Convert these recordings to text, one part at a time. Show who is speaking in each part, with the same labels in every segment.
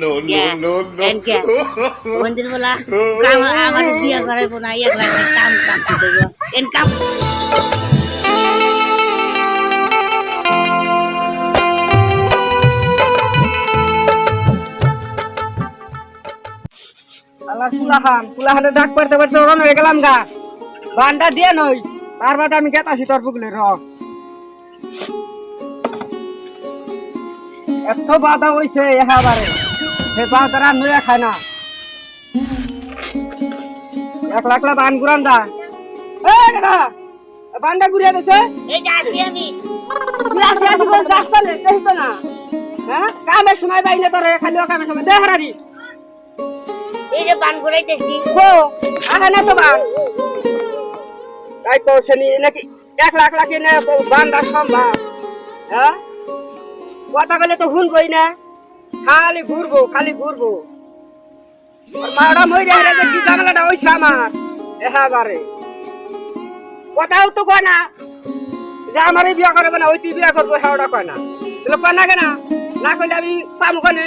Speaker 1: No no no no মন্দির বলা কাম আমার বিয়ে করাইব না একলা কাম কাম এন কাম
Speaker 2: আল্লাহ কুলাহান কুলাহানে ডাক পারতে পারতে ওরন হয়ে গেলাম গা। বানটা দিয়ে নই তারপর আমি গেতাছি তোর পুকুলে র এত বাধা হইছে এহাবারে। সে বাজারা নয়া খায় না। এক লাখ লাখ বান গুরান দা। এ দাদা বানটা ঘুরিয়ে দিছে।
Speaker 1: এই যে আসি আমি।
Speaker 2: তুই আসি আসি করে রাস্তা নেই দেখি তো না। হ্যাঁ? কামের সময় বাইলে তোর খালি ও কামের সময়। দেখ হারারি
Speaker 1: এই যে পান ঘুরাইতেছি
Speaker 2: কো আহা না তো বান। তাই কৌছে নি নাকি এক লাখ লাখ এনে বান্দা সম্ভব হ্যাঁ? কথা বলে তো হুন কই না। খালি ঘুরবো খালি ঘুরবো। মারা তো কয় না, যে বিয়া তুই বিয়া হ্যাঁ কয় না। কয় না কেনা? আমি পাম কনে?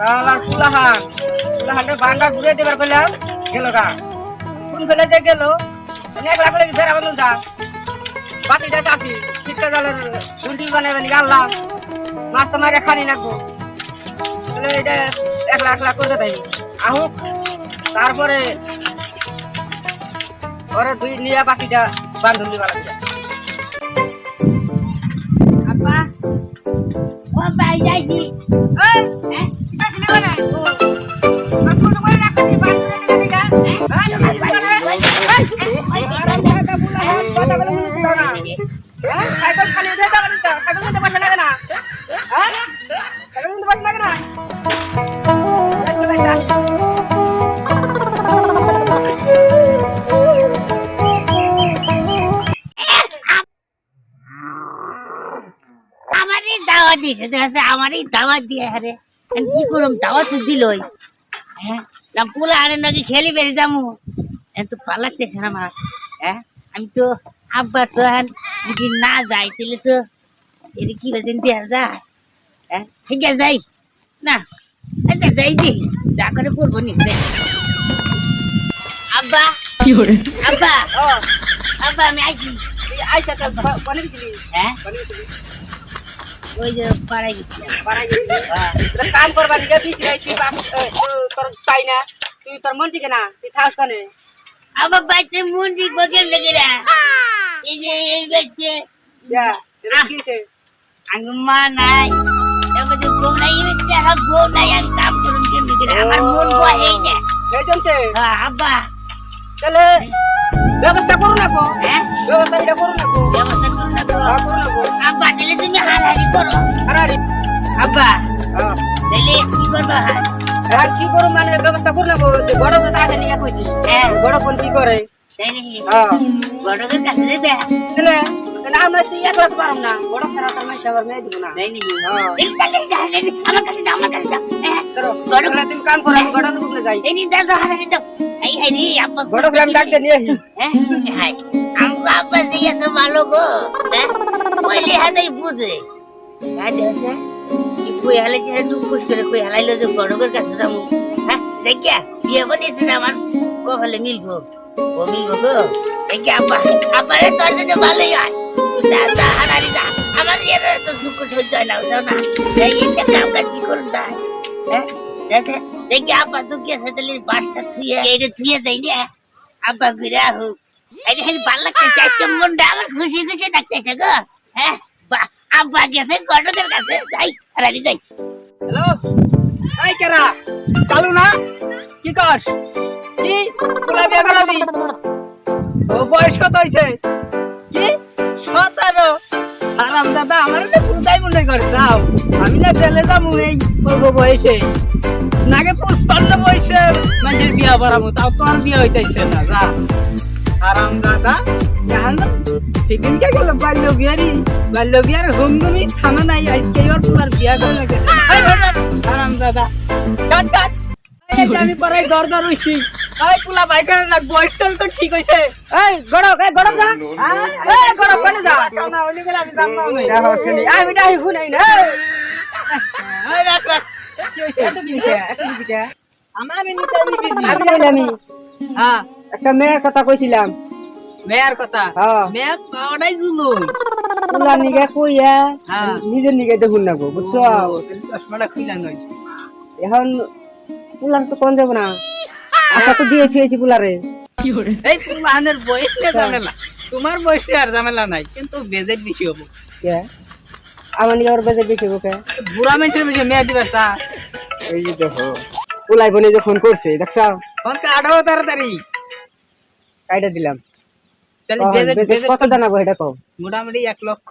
Speaker 2: আল্লাহর ফুলাহান ফুলাহানে বান্দা ঘুরে দেবার কইলাম গেল গা। কোন ফেলে যে গেল? অনেক লাখ লাগে ফেরা বন্ধু যা বাতিটা চাষি শীতটা জলের গুন্ডি বানাবে নি আল্লাহ। মাছ তো মারে খানি নাকবো তাহলে এটা এক লাখ লাখ করে তাই আহুক, তারপরে ওরে দুই নিয়া বাকিটা বান্ধব দিবা লাগবে
Speaker 1: দাওয়াত দিয়েছে। দেখা আমারই দাওয়াত দিয়ে হারে কি করুম? দাওয়াত তো দিলই। হ্যাঁ? পোলা আরে নাকি খেলি বেরিয়ে যাব এখন তো পালাতেছে না আমার হ্যাঁ? আমি তো আব্বা তো এখন যদি না যাই তাহলে তো এটা কি বেদিন দেওয়া যায়? হ্যাঁ? ঠিক আছে যাই। না আচ্ছা যাই দি। যা করে পড়ব নি। আব্বা। আব্বা
Speaker 2: Oh,
Speaker 1: আব্বা আমি আইছি।
Speaker 2: Aisyah tak panik sini.
Speaker 1: হ্যাঁ?
Speaker 2: Panik sini.
Speaker 1: ওই যে পাড়ায় গেছিলাম
Speaker 2: Parah gitu. Terus কাম করবা দিকে বিশ গাইছি বাপ তোর পাই না? তুই তোর মন থেকে না? তুই থাস কনে?
Speaker 1: আমার বাচ্চা মুন্ডি বকের লেগে রা এই যে এই
Speaker 2: যা কি হইছে?
Speaker 1: আঙ্গ মা নাই। এবার যে বউ নাই এই বাচ্চা হ্যাঁ বউ নাই। আমি কাম করুন আমার মন না
Speaker 2: এই
Speaker 1: হ্যাঁ, আব্বা।
Speaker 2: ব্যবস্থা করো না গো।
Speaker 1: হ্যাঁ?
Speaker 2: ব্যবস্থা এটা না গো।
Speaker 1: ব্যবস্থা আব্বা তাহলে তুমি হারাহারি করো।
Speaker 2: আরে
Speaker 1: আব্বা।
Speaker 2: হ্যাঁ।
Speaker 1: তাহলে কি করব
Speaker 2: আর কি করো মানে ব্যবস্থা করো না বড় বড় তাকে নিয়ে কইছি।
Speaker 1: হ্যাঁ।
Speaker 2: বড় কোন কি করে?
Speaker 1: তাই নাকি? বড়দের কাছে দেবে?
Speaker 2: তাহলে? আমরা তুই একলা তো পারম না। বড় ছাড়া তোর মাইসা আবার মেয়ে দিব না।
Speaker 1: তাই নাকি? তাহলে যাও, তাহলে আমার কাছে দাও আমার কাছে দাও।
Speaker 2: করো। বড় তুমি কাম করো আমি বড় রূপে যাই।
Speaker 1: এই নিয়ে যাও যাও, দাও। এই এই রে
Speaker 2: বড় করে ডাকতে নিয়ে আসি।
Speaker 1: হ্যাঁ হাই। আমগো আব্বা দিয়ে তো ভালো গো কইলে বুঝে। কাজ হচ্ছে কি কই হালাইছে টুকুস করে কই হালাইলো যে গড়গর কাছে যাব। হ্যাঁ দেখিয়া বিয়ে বানিয়েছে না আমার কপালে মিলবো। ও মিলবো গো। দেখি আব্বা, আব্বারে তোর জন্য ভালোই হয়। আমার এর তো দুঃখ সহ্য হয় না বুঝছ না? এই কাম কাজ কি করুন তাই হ্যাঁ দেখে দেখি আব্বা দুঃখে আছে, তাহলে বাসটা থুয়ে এইটা থুয়ে যাই না। আব্বা ঘুরে হোক যে ভালো লাগতেছে, আজকে মনটা আমার খুশি খুশি লাগতেছে গো। হ্যাঁ আব্বা গেছে গটকের কাছে। যাই হারারি যাই।
Speaker 2: হ্যালো? এই কেরা? চালু না? কি কর কি? পোলা বিয়ে করাবি? ও, বয়স কত হইছে? কি? সতেরো।
Speaker 3: হারাম দাদা, আমার তো পূজাই মনে করে, যাও। আমি না জেলে যাব এই অল্প বয়সে। নাগে পুষ্পান্ন বয়সে মানুষের বিয়া বাড়াবো তাও তো আর বিয়া হইতেছে না, যা। হারাম দাদা এখন সেদিনকে গেল বাল্য বিয়ারি বাল্য বিয়ার হুমদুমি থানা নাই আজকে ওর তোমার বিয়া করে লাগে। হারাম দাদা। কাট কাট। আমি পরে দর দর হইছি এই পুলা বাইকার না বয়স তো তো ঠিক হইছে।
Speaker 2: এই গড়ক এই গড়ক যা। এই গড়ক কেন যা।
Speaker 3: না ওলি করে আমি জানলাম না।
Speaker 2: দেখো শুনি। আমি ডাই শুনাই না
Speaker 3: এই রাখ রাখ। কি হইছে?
Speaker 2: এত কি দিকে এত কি
Speaker 3: আমার নিতে আমি
Speaker 2: আমি
Speaker 3: হ্যাঁ।
Speaker 2: একটা মেয়ের কথা কইছিলাম।
Speaker 3: মেয়ার কথা?
Speaker 2: হ্যাঁ।
Speaker 3: মেয়ার পাওয়াটাই জুলুম।
Speaker 2: তুলা নিগে কইয়া
Speaker 3: হ্যাঁ।
Speaker 2: নিজের নিগে দেখুন না গো বুঝছ?
Speaker 3: চশমাটা খুইলা নয়।
Speaker 2: এখন পুলার তো কোন যাব না? আশা তো দিয়ে থুয়েছি পুলারে
Speaker 3: এই পুলানের বয়স নিয়ে ঝামেলা। তোমার বয়স নিয়ে আর ঝামেলা নাই কিন্তু বেজেট বেশি হব।
Speaker 2: কে? আমার নিগে ওর বেজে বেশি ওকে
Speaker 3: বুড়া মানুষের বেশি মেয়ে দিবার চা।
Speaker 2: এই যে দেখো। পুলাই বনে যে ফোন করছে দেখছ?
Speaker 3: ফোন কাটাও তাড়াতাড়ি।
Speaker 2: কাইটা দিলাম।
Speaker 3: তাহলে বেজেট বেজেট
Speaker 2: কত জানাব এটা কও?
Speaker 3: মোটামুটি এক লক্ষ।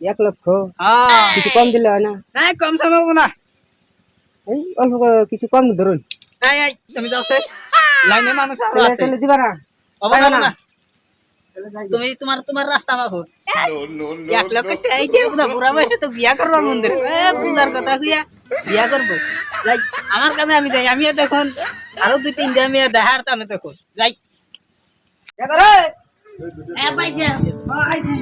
Speaker 2: এক লক্ষ?
Speaker 3: হ্যাঁ।
Speaker 2: কিছু কম দিলে হয় না?
Speaker 3: নাই কম হব না।
Speaker 2: এই অল্প কিছু কম ধরুন।
Speaker 3: এই এই তুমি যাও সে। লাইনে মানুষ আছে।
Speaker 2: তাহলে দিবা না?
Speaker 3: হবে না
Speaker 2: না।
Speaker 3: তুমি তোমার তোমার রাস্তা মাপো। এক লক্ষ টাই দিয়ে বুড়া বুড়া বয়সে তো বিয়া করব মন্দির। এ পূজার কথা কুইয়া বিয়া করব। যাই আমার কামে আমি যাই আমি দেখুন আরও দুই তিনটা মেয়ে দেখার তামে দেখুন যাই।
Speaker 2: এবারে।
Speaker 1: হ্যাঁ পাইছে।
Speaker 2: আইছি